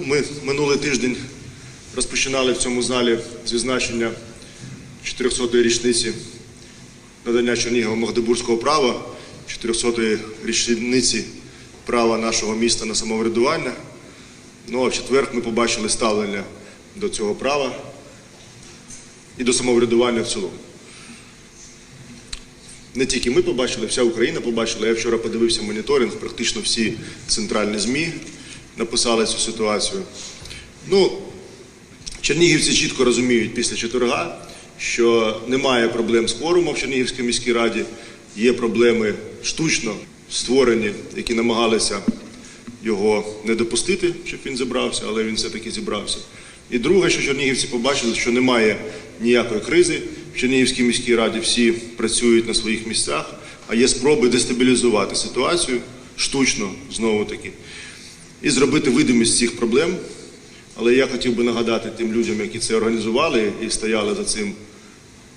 Ми минулий тиждень розпочинали в цьому залі з відзначення 400-ї річниці надання Чернігова Магдебурзького права, 400-ї річниці права нашого міста на самоврядування. Ну а в четвер ми побачили ставлення до цього права і до самоврядування в цілому. Не тільки ми побачили, вся Україна побачила. Я вчора подивився моніторинг, практично всі центральні ЗМІ написали цю ситуацію. Ну, чернігівці чітко розуміють після четверга, що немає проблем з кворумом в Чернігівській міській раді, є проблеми штучно створені, які намагалися його не допустити, щоб він зібрався, але він все-таки зібрався. І друге, що чернігівці побачили, що немає ніякої кризи в Чернігівській міській раді, всі працюють на своїх місцях, а є спроби дестабілізувати ситуацію штучно, знову таки, і зробити видимість цих проблем. Але я хотів би нагадати тим людям, які це організували і стояли за цим,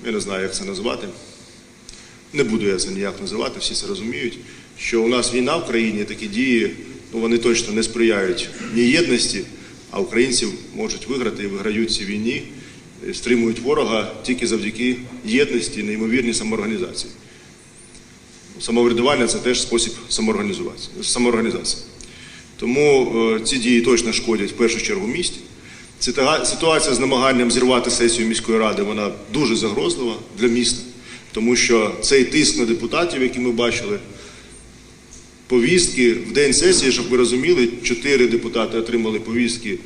я не знаю, як це назвати. Не буду я це ніяк називати, всі це розуміють, що у нас війна в країні, такі дії, ну вони точно не сприяють ні єдності, а українці можуть виграти і виграють цій війні, стримують ворога тільки завдяки єдності, неймовірній самоорганізації. Самоврядування це теж спосіб самоорганізації. Тому е, ці дії точно шкодять в першу чергу місті. Ситуа- Ситуація з намаганням зірвати сесію міської ради вона дуже загрозлива для міста, тому що цей тиск на депутатів, який ми бачили, повістки в день сесії, щоб ви розуміли, чотири депутати отримали повістки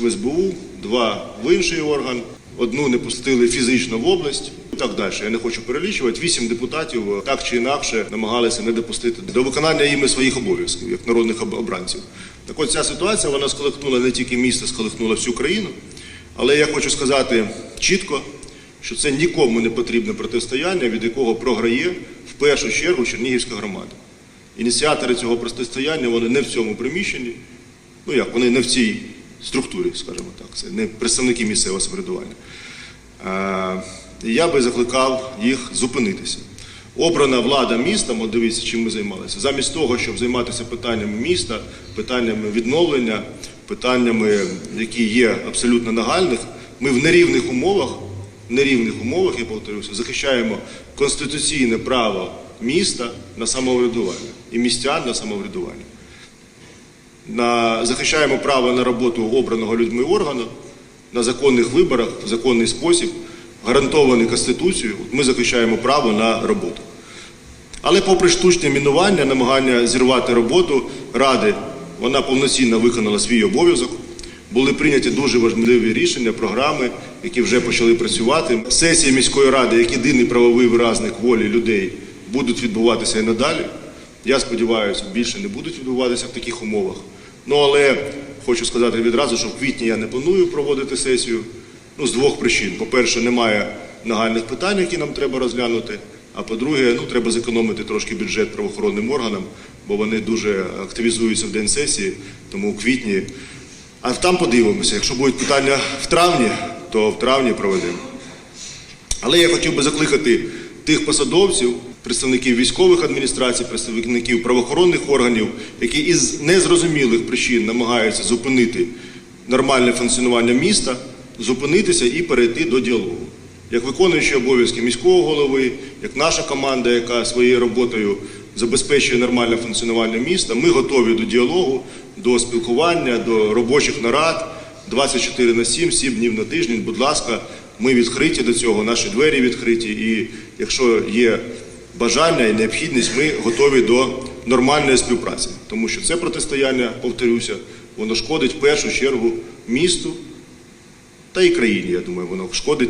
в СБУ, два в інший орган, одну не пустили фізично в область. Так далі. Я не хочу перелічувати. Вісім депутатів е, так чи інакше намагалися не допустити до виконання іми своїх обов'язків, як народних обранців. Так от ця ситуація вона сколихнула не тільки місто, сколихнула всю країну. Але я хочу сказати чітко, що це нікому не потрібне протистояння, від якого програє в першу чергу Чернігівська громада. Ініціатори цього протистояння вони не в цьому приміщенні, ну як, вони не в цій структурі, скажімо так, це не представники місцевого самоврядування. І Я би закликав їх зупинитися. Обрана влада міста, от дивіться, чим ми займалися, замість того, щоб займатися питаннями міста, питаннями відновлення, питаннями, які є абсолютно нагальних, ми в нерівних умовах, в нерівних умовах, я повторюся, захищаємо конституційне право міста на самоврядування і містян на самоврядування. На, захищаємо право на роботу обраного людьми органу на законних виборах, в законний спосіб, гарантований Конституцією, ми захищаємо право на роботу. Але попри штучне мінування, намагання зірвати роботу Ради, вона повноцінно виконала свій обов'язок. Були прийняті дуже важливі рішення, програми, які вже почали працювати. Сесії міської ради, як єдиний правовий виразник волі людей, будуть відбуватися і надалі. Я сподіваюся, більше не будуть відбуватися в таких умовах. Ну але хочу сказати відразу, що в квітні я не планую проводити сесію. Ну, з двох причин. По-перше, немає нагальних питань, які нам треба розглянути. А по-друге, ну треба зекономити трошки бюджет правоохоронним органам, бо вони дуже активізуються в день сесії, тому у квітні. А там подивимося. Якщо будуть питання в травні, то в травні проведемо. Але я хотів би закликати тих посадовців, представників військових адміністрацій, представників правоохоронних органів, які із незрозумілих причин намагаються зупинити нормальне функціонування міста, зупинитися і перейти до діалогу. Як виконуючи обов'язки міського голови, як наша команда, яка своєю роботою забезпечує нормальне функціонування міста, ми готові до діалогу, до спілкування, до робочих нарад 24 на 7, 7 днів на тиждень. Будь ласка, ми відкриті до цього, наші двері відкриті. І якщо є бажання і необхідність, ми готові до нормальної співпраці, тому що це протистояння, повторюся, воно шкодить в першу чергу місту та і країні. Я думаю, воно шкодить.